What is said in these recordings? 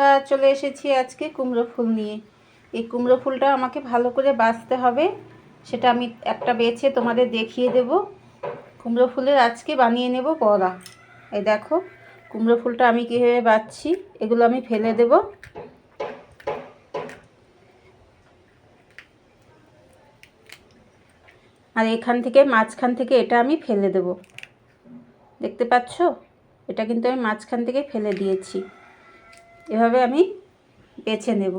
বন্ধুরা চলে এসেছি আজকে কুমড়ো ফুল নিয়ে। এই কুমড়ো ফুলটা আমাকে ভালো করে বাছতে হবে, সেটা আমি একটা বেছে তোমাদের দেখিয়ে দেব। কুমড়ো ফুলের আজকে বানিয়ে নেব বড়া। এই দেখো, কুমড়ো ফুলটা আমি কীভাবে বাঁচছি, এগুলো আমি ফেলে দেব। আর এখান থেকে মাঝখান থেকে এটা আমি ফেলে দেব। দেখতে পাচ্ছ? এটা কিন্তু আমি মাঝখান থেকে ফেলে দিয়েছি। এভাবে আমি বেছে নেব।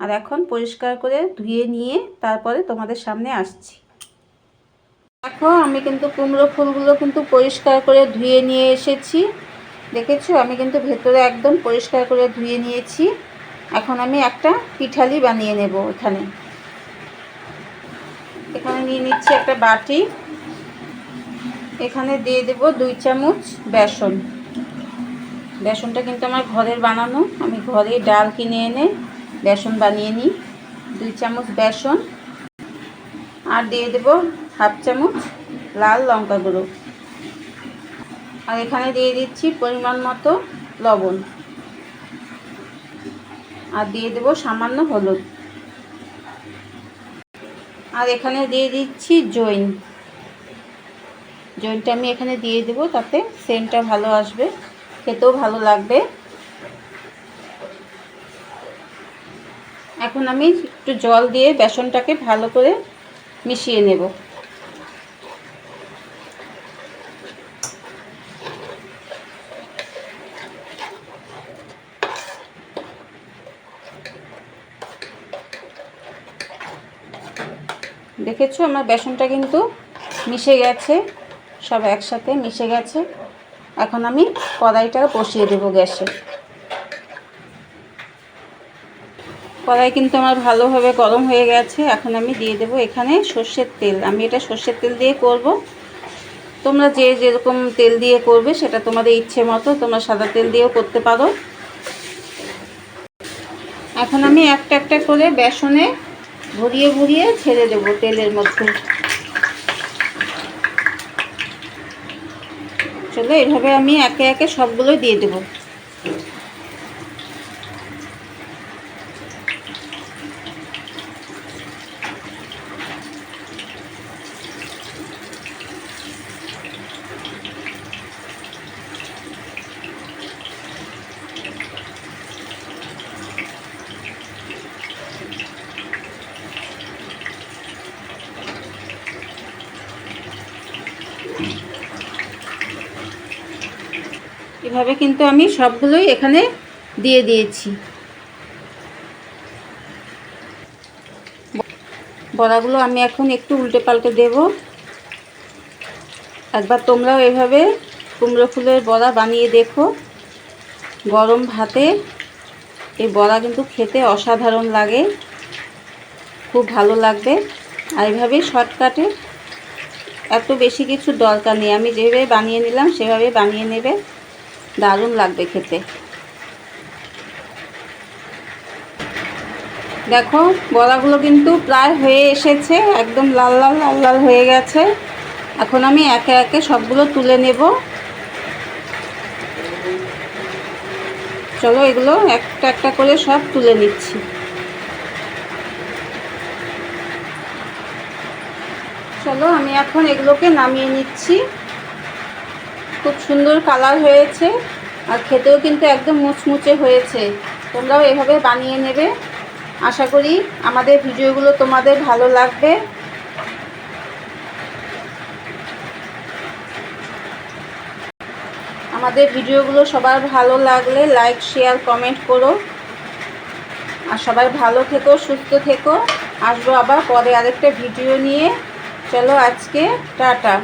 আর এখন পরিষ্কার করে ধুয়ে নিয়ে তারপরে তোমাদের সামনে আসছি। দেখো, আমি কিন্তু কুমড়ো ফুলগুলো কিন্তু পরিষ্কার করে ধুয়ে নিয়ে এসেছি। দেখেছ? আমি কিন্তু ভেতরে একদম পরিষ্কার করে ধুয়ে নিয়েছি। এখন আমি একটা পিঠালি বানিয়ে নেব এখানে। এখানে নিয়ে নিচ্ছি একটা বাটি। এখানে দিয়ে দেব দুই চামচ বেসন। বেসনটা কিন্তু আমার ঘরের বানানো। আমি ঘরে ডাল কিনে এনে বেসন বানিয়ে নিই। দুই চামচ বেসন আর দিয়ে দেব হাফ চামচ লাল লঙ্কা গুঁড়ো। আর এখানে দিয়ে দিচ্ছি পরিমাণ মতো লবণ। আর দিয়ে দেব সামান্য হলুদ। আর এখানে দিয়ে দিচ্ছি জৈন। জৈনটা আমি এখানে দিয়ে দেবো, তাতে সেন্টটা ভালো আসবে। খেতেও ভালো লাগবে। এখন আমি একটু জল দিয়ে বেসনটাকে ভালো করে মিশিয়ে নেব। দেখেছ আমার বেসনটা কিন্তু মিশে গেছে, সব একসাথে মিশে গেছে। এখন আমি কড়াইটা বসিয়ে দেবো গ্যাসে। কড়াই কিন্তু আমার ভালোভাবে গরম হয়ে গেছে, এখন আমি দিয়ে দেবো এখানে সর্ষের তেল। আমি এটা সর্ষের তেল দিয়ে করব। তোমরা যে যেরকম তেল দিয়ে করবে সেটা তোমাদের ইচ্ছে মতো তোমরা সাদা তেল দিয়েও করতে পারো। এখন আমি একটা একটা করে বেসনে ভরিয়ে ভরিয়ে ছেড়ে দেবো তেলের মধ্যে। চলো এভাবে আমি একে একে সবগুলোই দিয়ে দেবো। এভাবে কিন্তু আমি সবগুলোই এখানে দিয়ে দিয়েছি। বড়াগুলো আমি এখন একটু উল্টে পাল্টে দেব। একবার তোমরাও এভাবে কুমড়ো ফুলের বড়া বানিয়ে দেখো। গরম ভাতে এই বড়া কিন্তু খেতে অসাধারণ লাগে, খুব ভালো লাগবে। আর এইভাবেই শর্টকাটে এত বেশি কিছু দরকার নেই। আমি যেভাবে বানিয়ে নিলাম, সেভাবে বানিয়ে নেবে। দারুণ লাগবে খেতে। দেখো, বড়াগুলো কিন্তু প্রায় হয়ে এসেছে, একদম লাল লাল লাল লাল হয়ে গেছে। এখন আমি একে একে সবগুলো তুলে নেব। চলো এগুলো একটা একটা করে সব তুলে নিচ্ছি। চলো, আমি এখন এগুলোকে নামিয়ে নিচ্ছি। খুব সুন্দর কালার হয়েছে আর খেতেও কিন্তু একদম মুচমুচে হয়েছে। তোমরাও এভাবে বানিয়ে নেবে। আশা করি আমাদের ভিডিওগুলো তোমাদের ভালো লাগবে। আমাদের ভিডিওগুলো সবার ভালো লাগলে লাইক শেয়ার কমেন্ট করো। আর সবাই ভালো থেকো, সুস্থ থেকো। আসব আবার পরে আরেকটা ভিডিও নিয়ে। চলো আজকে টাটা।